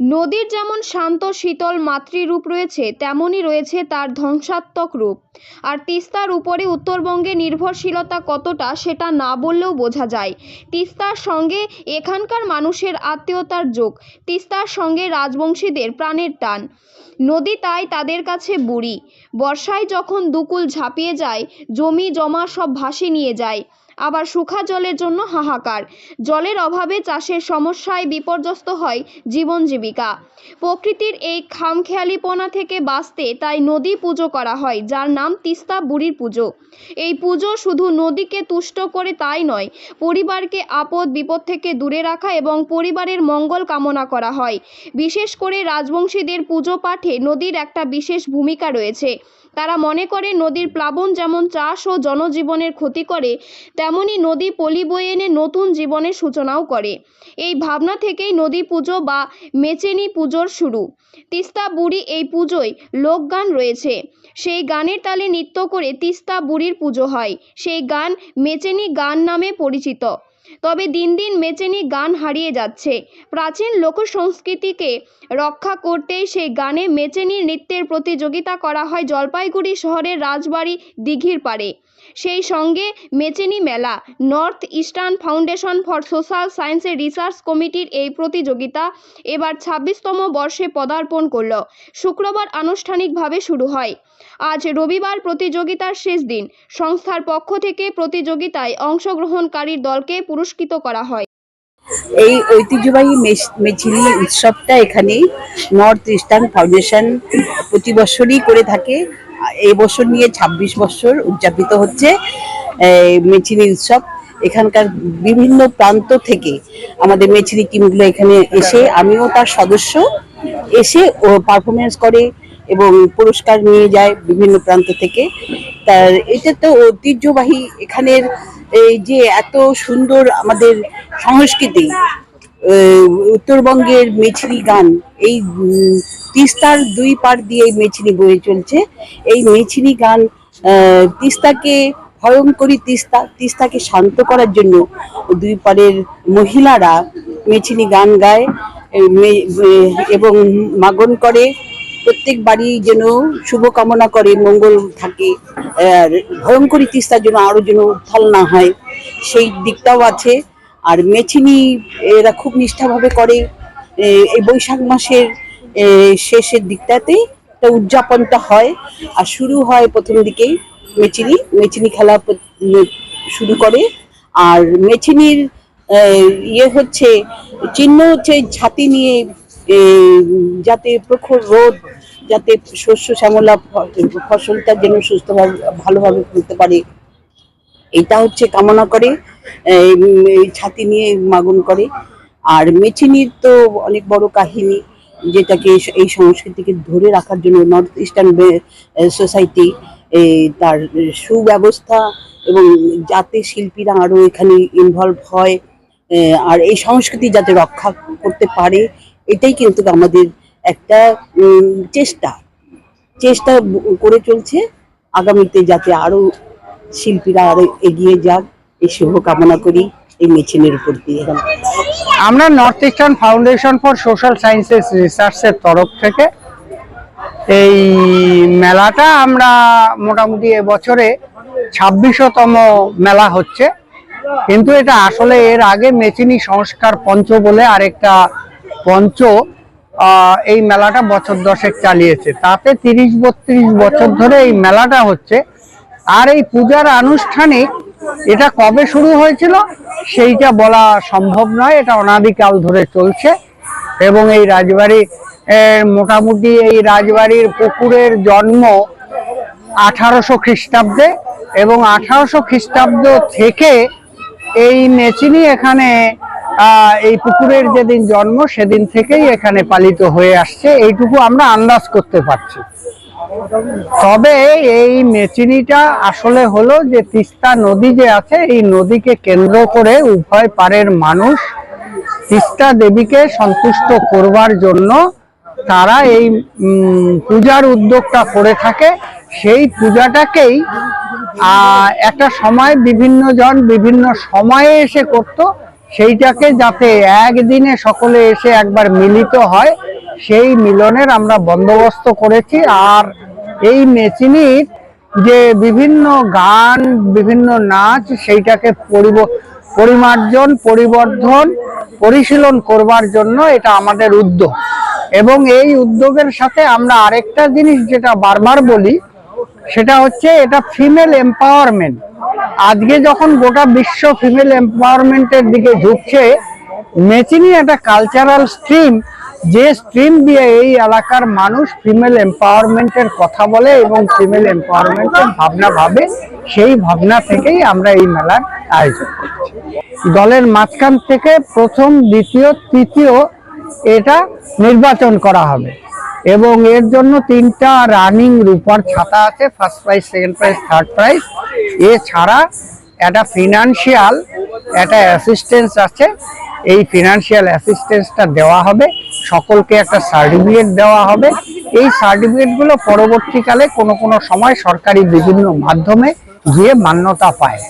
নদীর যেমন শান্ত, শীতল মাতৃরূপ রয়েছে, তেমনই রয়েছে তার ধ্বংসাত্মক রূপ। আর তিস্তার উপরে উত্তরবঙ্গে নির্ভরশীলতা কতটা সেটা না বললেও বোঝা যায়। তিস্তার সঙ্গে এখানকার মানুষের আত্মীয়তার যোগ, তিস্তার সঙ্গে রাজবংশীদের প্রাণের টান। নদী তাই তাদের কাছে বুড়ি। বর্ষায় যখন দুকুল ঝাঁপিয়ে যায়, জমি জমা সব ভাসিয়ে নিয়ে যায়। আবার শুখা জলের জন্য হাহাকার। জলের অভাবে চাষের সমস্যায় বিপর্যস্ত হয় জীবন জীবিকা। প্রকৃতির এই খামখেয়ালিপনা থেকে বাঁচতে তাই নদী পুজো করা হয়, যার নাম তিস্তা বুড়ির পুজো। এই পুজো শুধু নদীকে তুষ্ট করে তাই নয়, পরিবারকে আপদ বিপদ থেকে দূরে রাখা এবং পরিবারের মঙ্গল কামনা করা হয়। বিশেষ করে রাজবংশীদের পুজো পাঠে নদীর একটা বিশেষ ভূমিকা রয়েছে। তারা মনে করে নদীর প্লাবন যেমন চাষ ও জনজীবনের ক্ষতি করে তেমনি নদী পলি বয়ে এনে নতুন জীবনের সূচনাও করে। এই ভাবনা থেকেই নদী পুজো বা মেচেনি পুজোর শুরু। তিস্তা বুড়ি এই পুজোয় লোকগান রয়েছে। সেই গানের তালে নৃত্য করে তিস্তা বুড়ির পুজো হয়। সেই গান মেচেনি গান নামে পরিচিত। তবে দিন দিন মেচেনি গান হারিয়ে যাচ্ছে। প্রাচীন লোকসংস্কৃতিকে রক্ষা করতেই সেই গানে মেচেনি নৃত্যের প্রতিযোগিতা করা হয় জলপাইগুড়ি শহরের রাজবাড়ি দিঘির পাড়ে। সেই সঙ্গে মেচেনি মেলা, North Eastern Foundation for Social সায়েন্সের রিসার্চ কমিটির এই প্রতিযোগিতা এবার ছাব্বিশতম বর্ষে পদার্পণ করল। শুক্রবার আনুষ্ঠানিকভাবে শুরু হয়। আজ রবিবার প্রতিযোগিতার শেষ দিন। সংস্থার পক্ষ থেকে প্রতিযোগিতায় অংশগ্রহণকারীর দলকে পুরস্কৃত করা হয়। এই ঐতিহ্যবাহী মেচিলি উৎসবটা এখানে নর্থ ইস্টার্ন ফাউন্ডেশন প্রতি বছরই করে থাকে। এই বছর নিয়ে ২৬ বছর উদযাপিত হচ্ছে মেচিলি উৎসব। এখানকার বিভিন্ন প্রান্ত থেকে আমাদের মেচিলি টিমগুলো এখানে এসে, আমিও তার সদস্য, এসে পারফরমেন্স করে। এবং পুরস্কার নিয়ে যায় বিভিন্ন প্রান্ত থেকে। তার এটা তো ঐতিহ্যবাহী এখানের এই যে এত সুন্দর আমাদের সংস্কৃতি উত্তরবঙ্গের মেছিলি গান, এই তিস্তার দুই পার দিয়ে এই মেছিলি বয়ে চলছে। এই মেছিলি গান তিস্তাকে ভয়ঙ্করী তিস্তা, তিস্তাকে শান্ত করার জন্য দুই পারের মহিলারা মেছিলি গান গায় এবং মাগন করে। প্রত্যেক বাড়ি যেন শুভকামনা করে, মঙ্গল থাকে আর ভয়ঙ্করী তিস্তার জন্য আরও যেন উত্থাল না হয়, সেই দিকটাও আছে। আর মেছিনি এরা খুব নিষ্ঠাভাবে করে এই বৈশাখ মাসের শেষের দিকটাতেই একটা উদযাপনটা হয়। আর শুরু হয় প্রথম দিকেই মেচিনি মেচিনি খেলা শুরু করে। আর মেচিনির ইয়ে হচ্ছে, চিহ্ন হচ্ছে, ছাতি নিয়ে যাতে প্রখর রোদ, যাতে শস্য শ্যামলা ফসলটা যেন সুস্থভাবে, ভালোভাবে করতে পারে। এটা হচ্ছে কামনা করে ছাতি নিয়ে মাগন করে। আর মেচিনির তো অনেক বড় কাহিনী, যেটাকে এই সংস্কৃতিকে ধরে রাখার জন্য নর্থ ইস্টার্ন সোসাইটি তার সুব্যবস্থা এবং যাতে শিল্পীরা আরও এখানে ইনভলভ হয় আর এই সংস্কৃতি যাতে রক্ষা করতে পারে এটাই কিন্তু আমাদের একটা চেষ্টা। চেষ্টা করে চলছে। আগামীতে যাতে আরও শিল্পীরা আরও এগিয়ে যাক, এই শুভ কামনা করি এই মেচিনের উপর দিয়ে। আমরা North Eastern Foundation for Social Sciences রিসার্চের তরফ থেকে এই মেলাটা আমরা মোটামুটি এবছরে ছাব্বিশতম মেলা হচ্ছে। কিন্তু এটা আসলে এর আগে মেচিনি সংস্কার পঞ্চ বলে আরেকটা পঞ্চ এই মেলাটা বছর দশেক চালিয়েছে। তাতে তিরিশ, বত্রিশ বছর ধরে এই মেলাটা হচ্ছে। আর এই পূজার আনুষ্ঠানিক, এটা কবে শুরু হয়েছিল? সেইটা বলা সম্ভব নয়, এটা অনাদিকাল ধরে চলছে। এবং এই রাজবাড়ি মোটামুটি এই রাজবাড়ির পুকুরের জন্ম আঠারোশো খ্রিস্টাব্দে। এবং আঠারোশো খ্রিস্টাব্দ থেকে এই মেচিনি এখানে এই পুকুরের যেদিন জন্ম, সেদিন থেকেই এখানে পালিত হয়ে আসছে। এইটুকু আমরা আন্দাজ করতে পারছি। তবে এই মেচিনিটা আসলে হলো যে, তিস্তা নদী যে আছে, এই নদীকে কেন্দ্র করে উভয় পারের মানুষ তিস্তা দেবীকে সন্তুষ্ট করবার জন্য তারা এই পূজার উদ্যোগটা করে থাকে। সেই পূজাটাকেই একটা সময় বিভিন্ন জন বিভিন্ন সময়ে এসে করত। সেইটাকে যাতে একদিনে সকলে এসে একবার মিলিত হয়, সেই মিলনের আমরা বন্দোবস্ত করেছি। আর এই মেচিনির যে বিভিন্ন গান, বিভিন্ন নাচ, সেইটাকে পরিব, পরিমার্জন, পরিবর্ধন, পরিশীলন করবার জন্য এটা আমাদের উদ্যোগ। এবং এই উদ্যোগের সাথে আমরা আরেকটা জিনিস যেটা বারবার বলি, সেটা হচ্ছে এটা ফিমেল এম্পাওয়ারমেন্ট আজকে যখন গোটা বিশ্ব ফিমেল এম্পাওয়ারমেন্টের দিকে ঝুঁকছে, মেচিনি একটা কালচারাল স্ট্রিম যে স্ট্রিম দিয়ে এই এলাকার মানুষ ফিমেল এম্পাওয়ারমেন্টের কথা বলে এবং ফিমেল এম্পাওয়ারমেন্টের ভাবনা ভাবে, সেই ভাবনা থেকেই আমরা এই মেলার আয়োজন করছি। দলের মাঝখান থেকে প্রথম, দ্বিতীয়, তৃতীয় এটা নির্বাচন করা হবে। এবং এর জন্য তিনটা রানিং রূপার ছাতা আছে first prize second prize third prize এছাড়া একটা ফিনান্সিয়াল একটা অ্যাসিস্ট্যান্স আছে। এই ফিনান্সিয়াল অ্যাসিস্ট্যান্সটা দেওয়া হবে। সকলকে একটা সার্টিফিকেট দেওয়া হবে। এই সার্টিফিকেটগুলো পরবর্তীকালে কোনো কোনো সময় সরকারি বিভিন্ন মাধ্যমে গিয়ে মান্যতা পায়।